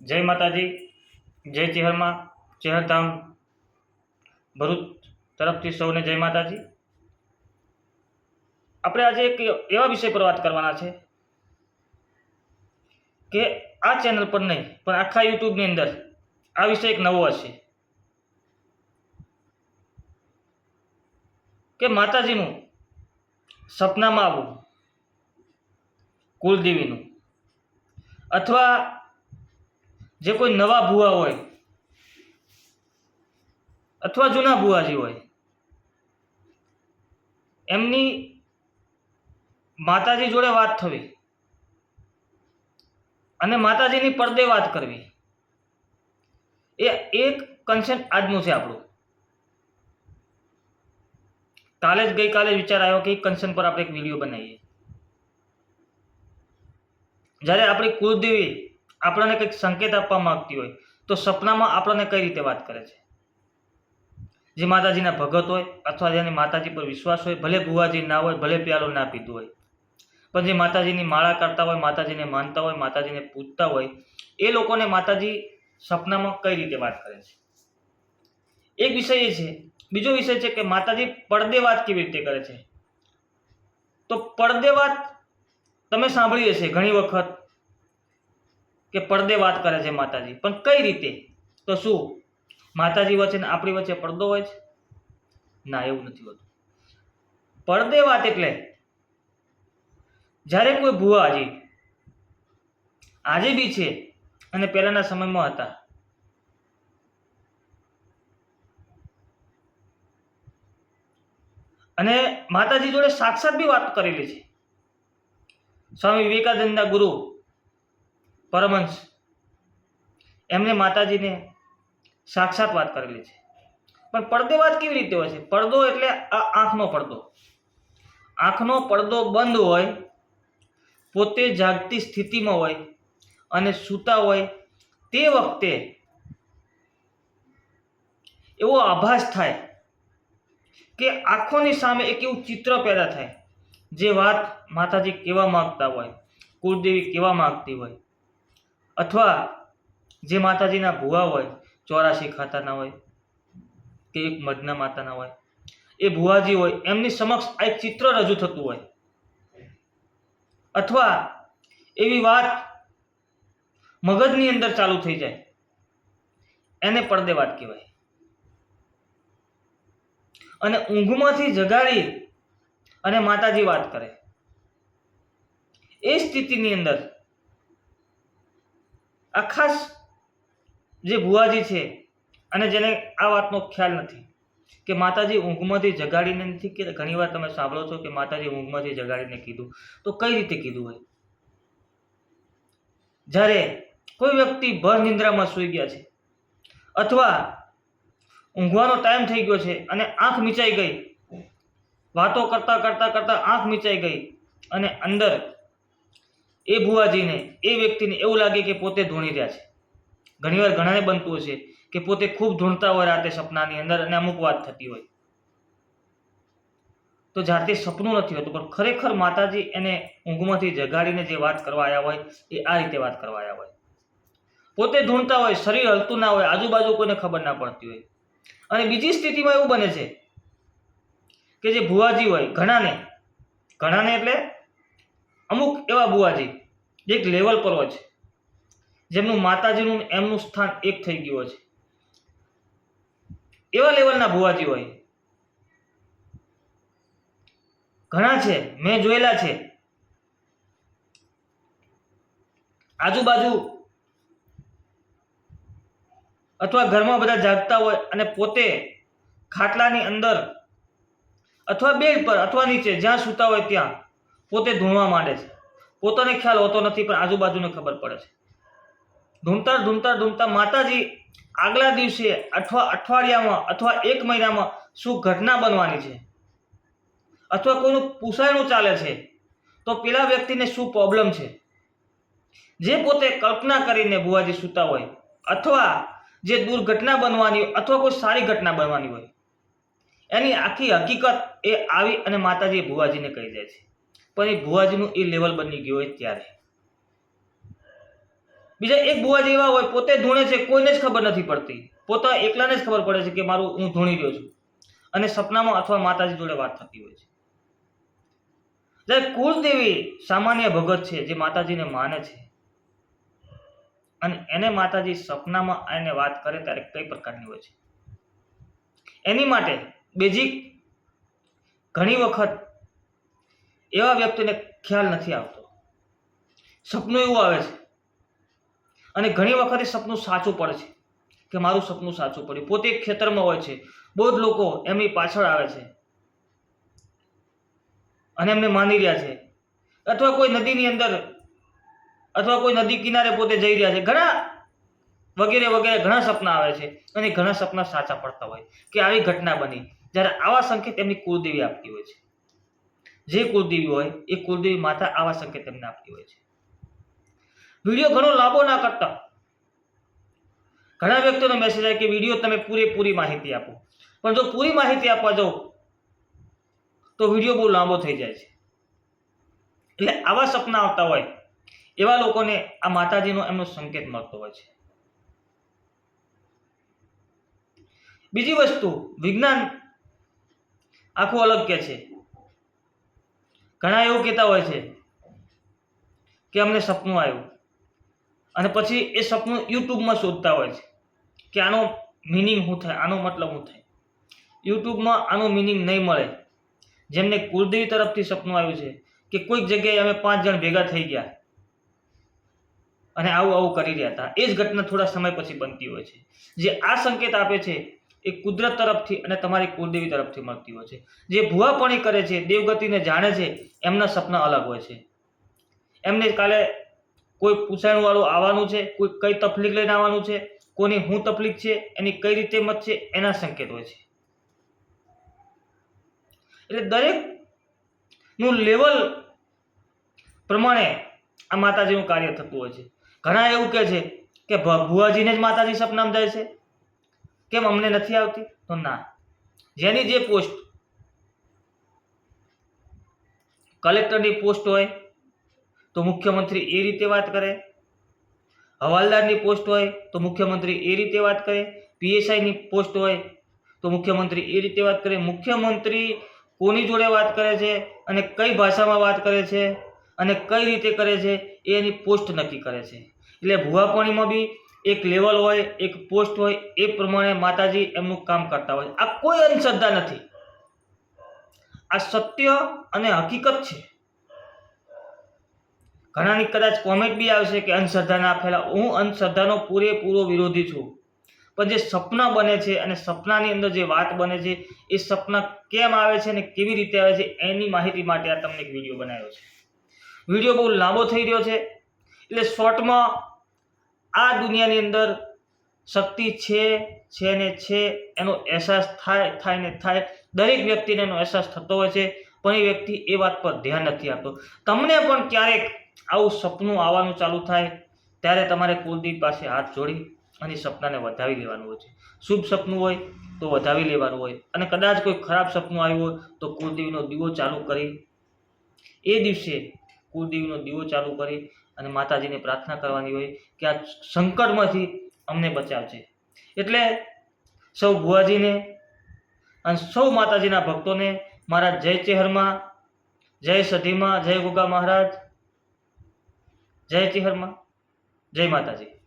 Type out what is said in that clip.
જય માતાજી, જય ચેહરમાં ચેહરધામ ભરૂચ તરફથી સૌને જય માતાજી. આપણે આજે એક એવા વિષય પર વાત કરવાના છે કે આ ચેનલ પર નહીં, પણ આખા યુટ્યુબની અંદર આ વિષય એક નવો હશે. કે માતાજીનું સપનામાં આવવું કુલદેવીનું, અથવા જે કોઈ નવા ભુવા હોય, અથવા જૂના ભુવાજી હોય, એમની માતાજી જોડે વાત થવી અને માતાજીની પડદે વાત કરવી, એ એક કન્સેન્ટ આજનું છે આપણું. કાલે જ ગઈકાલે વિચાર આવ્યો કે એક કન્સેન્ટ પર આપણે એક વીડિયો બનાવીએ. જ્યારે આપણી કુળદેવી આપણને કંઈક સંકેત આપવા માંગતી હોય, તો સપનામાં આપણને કઈ રીતે વાત કરે છે? જે માતાજીના ભગત હોય અથવા જેની માતાજી પર વિશ્વાસ હોય, ભલે ભુવાજી ના હોય, ભલે પ્યાલો ના પીધું હોય, પણ જે માતાજીની માળા કરતા હોય, માતાજીને માનતા હોય, માતાજીને પૂજતા હોય, એ લોકોને માતાજી સપનામાં કઈ રીતે વાત કરે છે? એક વિષય એ છે, બીજો વિષય છે કે માતાજી પડદે વાત કેવી રીતે કરે છે? તો પડદે વાત તમે સાંભળી હશે ઘણી વખત કે પડદે વાત કરે છે માતાજી. પણ કઈ રીતે? તો શું? માતાજી વચ્ચે આપણી વચ્ચે પડદો હોય છે? ના, એવું નથી હોતું. પડદે વાત એટલે જ્યારે કોઈ ભુવાજી આજે બી છે અને પહેલાના સમયમાં હતા, અને માતાજી જોડે સાક્ષાત બી વાત કરેલી છે. સ્વામી વિવેકાનંદના ગુરુ પરમહંસ. એમને માતાજીને સાક્ષાત વાત કરેલી છે. પણ પડદે વાત કેવી રીતે હોય છે? પડદો એટલે આ આંખનો પડદો. આંખનો પડદો બંધ હોય, પોતે જાગતી સ્થિતિમાં હોય અને સૂતા હોય તે વખતે એવો આભાસ થાય કે આંખોની સામે એક એવું ચિત્ર પેદા થાય. જે વાત માતાજી કહેવા માંગતા હોય, કુળદેવી કહેવા માંગતી હોય. અથવા જે માતાજીના ભુવા હોય, ચોરાશી ખાતાના હોય, કે એક મઢના માતાના હોય, એ ભુવાજી હોય, એમની સમક્ષ આ એક ચિત્ર રજૂ થતું હોય. અથવા એવી વાત મગજની અંદર ચાલુ થઈ જાય. એને પડદે વાત કહેવાય. અને ઊંઘમાંથી જગાડી અને માતાજી વાત કરે. એ સ્થિતિની અંદર આ ખાસ જે ભુવાજી છે, અને જેને આ વાતનો ખ્યાલ નથી, કે માતાજી ઊંઘમાંથી જગાડીને નથી, કે ઘણીવાર તમે સાંભળો છો કે માતાજી ઊંઘમાંથી જગાડીને કીધું, તો કઈ રીતે કીધું હોય? જ્યારે કોઈ વ્યક્તિ ભર નિંદ્રામાં સૂઈ ગયા છે, અથવા ઊંઘવાનો ટાઈમ થઈ ગયો છે અને આંખ મીચાઈ ગઈ, વાતો કરતાં કરતાં કરતાં આંખ મીચાઈ ગઈ, અને અંદર એ ભુવાજીને, એ વ્યક્તિને એવું લાગે કે પોતે ધૂણી રહ્યા છે. ઘણીવાર ઘણાને બનતું હશે કે પોતે ખૂબ ધૂણતા હોય રાતે સપનાની અંદર અને અમુક વાત થતી હોય. તો જાતે સપનું નથી હોતું, પણ ખરેખર માતાજી એને ઊંઘમાંથી જગાડીને જે વાત કરવા આવ્યા હોય, એ આ રીતે વાત કરવા આવ્યા હોય. પોતે ધૂણતા હોય, શરીર હલતું ના હોય, આજુબાજુ કોઈને ખબર ના પડતી હોય. અને બીજી સ્થિતિમાં એવું બને છે કે જે ભુવાજી હોય, ઘણાને ઘણાને એટલે અમુક એવા ભુવાજી એક લેવલ પર હોય છે, જેમનું માતાજીનું એમનું સ્થાન એક થઈ ગયું હોય છે. એવા લેવલના ભુવાજી હોય. ઘણા છે, મેં જોયેલા છે. આજુબાજુ અથવા ઘરમાં બધા જાગતા હોય અને પોતે ખાટલાની અંદર અથવા બેડ પર અથવા નીચે જ્યાં સૂતા હોય ત્યાં પોતે ધૂણવા માંડે છે. પોતાને ખ્યાલ હોતો નથી, પણ આજુબાજુને ખબર પડે છે. ધૂમતા ધૂમતા ધૂમતા માતાજી આગલા દિવસે અથવા અઠવાડિયામાં અથવા એક મહિનામાં શું ઘટના બનવાની છે? અથવા કોઈનું પૂછાયણું ચાલે છે? તો પેલા વ્યક્તિને શું પ્રોબ્લેમ છે? જે પોતે કલ્પના કરીને બુવાજી સૂતા હોય અથવા જે દુર્ઘટના બનવાની અથવા કોઈ સારી ઘટના બનવાની હોય, એની આખી હકીકત એ આવી અને માતાજી ભુવાજીને કહી જાય છે. પણ એ ભુવાજીનું એ લેવલ બની ગયું હોય ત્યારે. બીજા એક બુવાજી એવા હોય, પોતે ધૂણે છે, કોઈને જ ખબર નથી પડતી. પોતા એકલાને જ ખબર પડે છે કે મારું હું ધૂણી રહ્યો છું. અને સપનામાં અથવા માતાજી જોડે વાત થતી હોય છે. જ્યારે કુળદેવી સામાન્ય ભગત છે, જે માતાજીને માને છે, અને એને માતાજી સપનામાં આવીને વાત કરે ત્યારે કઈ પ્રકારની હોય છે? એની માટે બેઝિક ઘણી વખત એવા વ્યક્તિને ખ્યાલ નથી આવતો. સપનું એવું આવે છે. અને ઘણી વખત સપનું સાચું પડે છે કે મારું સપનું સાચું પડ્યું. પોતે ખેતરમાં હોય છે. બહુ જ લોકો એમની પાછળ આવે છે. અને એમને માની રહ્યા છે. અથવા કોઈ નદીની અંદર અથવા કોઈ નદી કિનારે પોતે જઈ રહ્યા છે. ઘણા વગેરે વગેરે ઘણા સપના આવે છે અને ઘણા સપના સાચા પડતા હોય કે આવી ઘટના બની. જ્યારે આવા સંકેત એમની કુળદેવી આપતી હોય છે. જે કુળદેવી હોય, એ કુળદેવી માતા આવા સંકેત એમને આપતી હોય છે. વીડિયો ઘણો લાંબો ના કરતા. ઘણા વ્યક્તિઓનો મેસેજ આવે કે, વીડિયો તમે પૂરેપૂરી માહિતી આપો. પણ જો પૂરી માહિતી આપવા જાઓ, તો વીડિયો બહુ લાંબો થઈ જાય છે. એટલે આવા સપના આવતા હોય, એવા લોકોને આ માતાજીનો એમનો સંકેત મળતો હોય છે. બીજી વસ્તુ, વિજ્ઞાન આખું અલગ કે છે. ઘણા એવું કહેતા હોય છે કે અમને સપનું આવ્યું. અને પછી એ સપનું યુટ્યુબમાં શોધતા હોય છે કે આનો મિનિંગ શું થાય, આનો મતલબ શું થાય. યુટ્યુબમાં આનો મિનિંગ નહીં મળે. જેમને કુળદેવી તરફથી સપનું આવ્યું છે કે કોઈક જગ્યાએ અમે પાંચ જણ ભેગા થઈ ગયા અને આવું આવું કરી રહ્યા હતા. એ જ ઘટના થોડા સમય પછી બનતી હોય છે. જે આ સંકેત આપે છે એ કુદરત તરફથી અને તમારી કુળદેવી તરફથી મળતી હોય છે. જે ભુવાપણી કરે છે, દેવગતિને જાણે છે, એમના સપના અલગ હોય છે. એમને કાલે કોઈ પૂછાણવાળું આવવાનું છે, કોઈ કઈ તકલીફ લઈને આવવાનું છે, કોની શું તકલીફ છે, એની કઈ રીતે મત છે, એના સંકેત હોય છે. એટલે દરેકનું લેવલ પ્રમાણે આ માતાજીનું કાર્ય થતું હોય છે. ઘણા એવું કહે છે કે ભુવાજીને જ માતાજી સપનામાં જાય છે. કેમ અમને નથી આવતી? તો ના. જેની જે પોસ્ટ કલેક્ટરની પોસ્ટ હોય, તો મુખ્યમંત્રી એ રીતે વાત કરે. હવાલદારની પોસ્ટ હોય, તો મુખ્યમંત્રી એ રીતે વાત કરે. પીએસઆઈની પોસ્ટ હોય, તો મુખ્યમંત્રી એ રીતે વાત કરે. મુખ્યમંત્રી કોની જોડે વાત કરે છે અને કઈ ભાષામાં વાત કરે છે અને કઈ રીતે કરે છે, એ એની પોસ્ટ નક્કી કરે છે. એટલે ભુવાપણીમાં બી એક લેવલ હોય, એક પોસ્ટ હોય, એ પ્રમાણે માતાજી એમનું કામ કરતા હોય. આ કોઈ અંધશ્રદ્ધા નથી. આ સત્ય અને હકીકત છે. ઘણાની કદાચ કોમેન્ટ બી આવશે કે અંધશ્રદ્ધા ના ફેલા હું અંધશ્રદ્ધાનો પૂરેપૂરો વિરોધી છું. પણ જે સપના બને છે અને સપનાની અંદર જે વાત બને છે, એ સપના કેમ આવે છે અને કેવી રીતે આવે છે, એની માહિતી માટે આ તમને એક વીડિયો બનાવ્યો છે. વીડિયો બહુ લાંબો થઈ રહ્યો છે. એટલે શોર્ટમાં આ દુનિયાની અંદર શક્તિ છે છે ને છે, એનો અહેસાસ થાય થાય ને થાય. દરેક વ્યક્તિને એનો અહેસાસ થતો હોય છે, પણ એ વ્યક્તિ એ વાત પર ધ્યાન નથી આપતો. તમને પણ ક્યારેક આવું સપનું આવવાનું ચાલુ થાય, ત્યારે તમારે કુલદીપ પાસે હાથ જોડી અને સપનાને વધાવી લેવાનું હોય છે. શુભ સપનું હોય તો વધાવી લેવાનું હોય. અને કદાચ કોઈ ખરાબ સપનું આવ્યું હોય તો કુલદેવીનો દીવો ચાલુ કરી. એ દિવસે કુળદેવીનો દીવો ચાલુ કરી અને માતાજીને પ્રાર્થના કરવાની હોય કે આ સંકટમાંથી અમને બચાવજે. એટલે સૌ ભુવાજીને અને સૌ માતાજીના ભક્તોને મારા જય ચેહરમાં, જય સધીમાં જય ગોગા મહારાજ, જય ચેહરમાં, જય માતાજી.